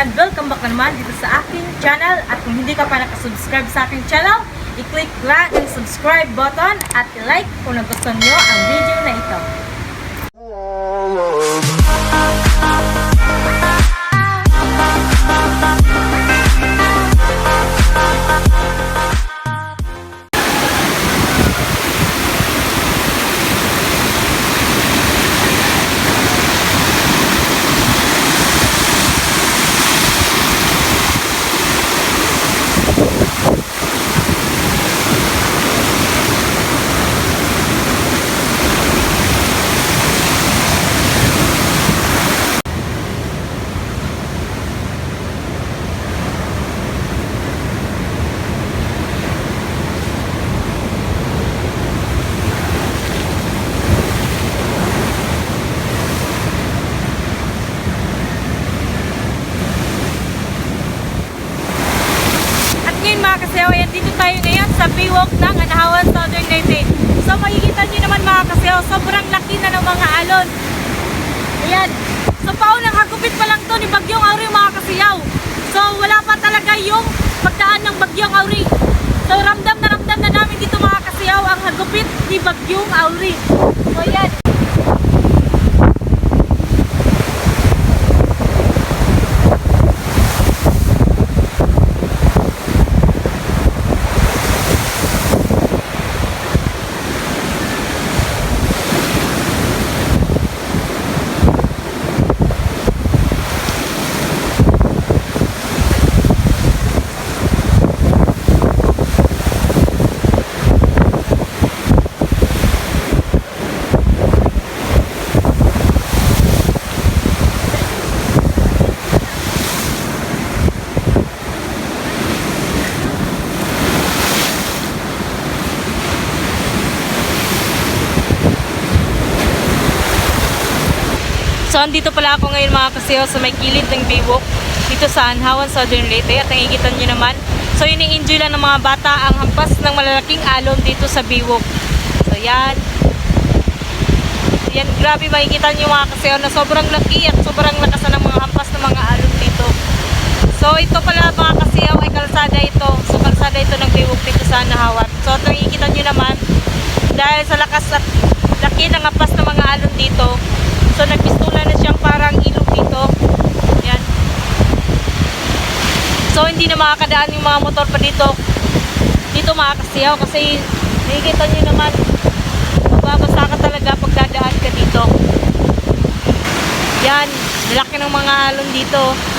and welcome back na naman dito sa aking channel at kung hindi ka pa nakasubscribe sa aking channel, i-click lang ang subscribe button at i-like kung nagustuhan nyo ang video na ito. Baywalk ng Anahawan, Southern Leyte. So makikita nyo naman mga kasayaw, sobrang laki na ng mga alon. Ayan. So paunang hagupit pa lang to ni Bagyong Auri mga kasayaw. So wala pa talaga yung pagdaan ng Bagyong Auri. So ramdam na ramdam na namin dito mga kasayaw ang hagupit ni Bagyong Auri. So ayan. So, andito pala ako ngayon mga kasiyo sa may kilid ng Baywalk dito sa Anhawan, Southern Leyte. At nakikita nyo naman. So, ini-enjoy lang ng mga bata ang hampas ng malalaking alon dito sa Baywalk. So, yan. Yan, grabe makikita nyo mga kasiyo na sobrang laki at sobrang lakas ng mga hampas ng mga alon dito. So, ito pala mga kasiyaw ay kalsada ito. So, kalsada ito ng Baywalk dito sa Anhawan. So, at nakikita nyo naman dahil sa lakas at laki ng hampas ng mga alon dito, So nagpistula na siyang parang ilog dito. Yan. So hindi na makakadaan yung mga motor pa dito. Dito makakasiyaw kasi nakikita nyo naman mababasa ka talaga pag dadaan ka dito. Yan. Laki ng mga alon dito.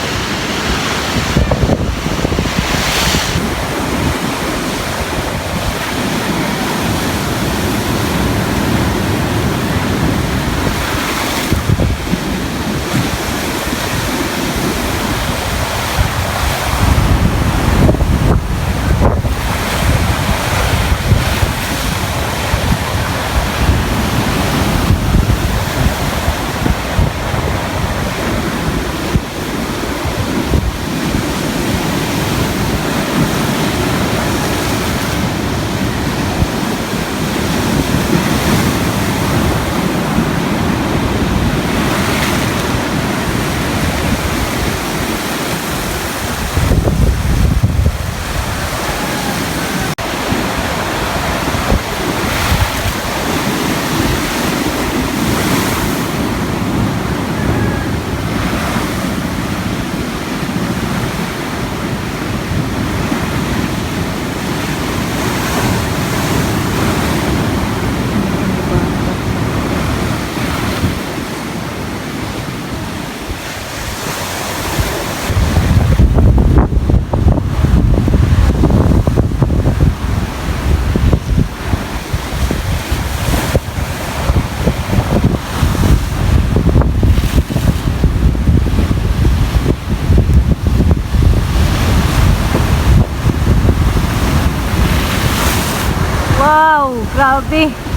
Grabe.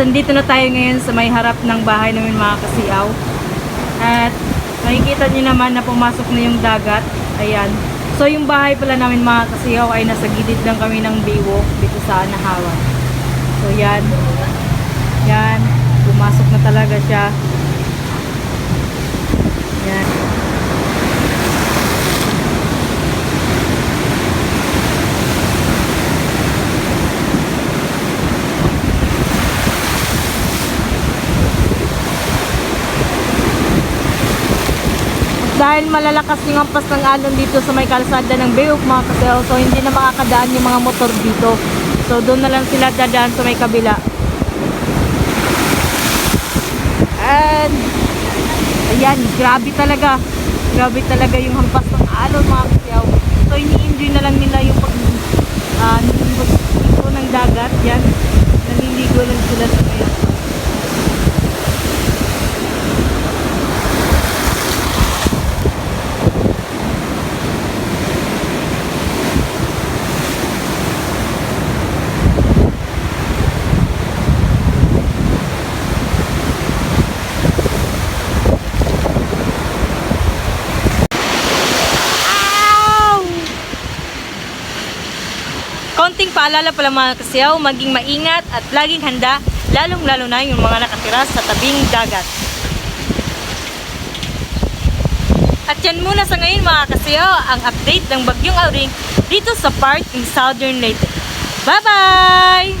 Nandito na tayo ngayon sa may harap ng bahay namin mga kasiyaw. At makikita nyo naman na pumasok na yung dagat. Ayan. So yung bahay pala namin mga kasiyaw ay nasa gilid lang kami ng Baywalk dito sa Anahawan. So yan. Yan. Pumasok na talaga siya. Yan. Dahil malalakas yung ampas ng alon dito sa may kalsada ng Bayok mga kasel, so hindi na makakadaan yung mga motor dito. So doon na lang sila dadaan sa may kabila. And ayan, grabe talaga. Grabe talaga yung hampas ng alon mga kasel. So ini-enjoy na lang nila yung pag uh, ng dagat. Yan, naliligo lang sila sa may paalala pala mga kasiyaw, maging maingat at laging handa, lalong-lalo na yung mga nakatira sa tabing dagat. At yan muna sa ngayon mga kasiyaw, ang update ng Bagyong Auring dito sa part in Southern Leyte. Bye-bye!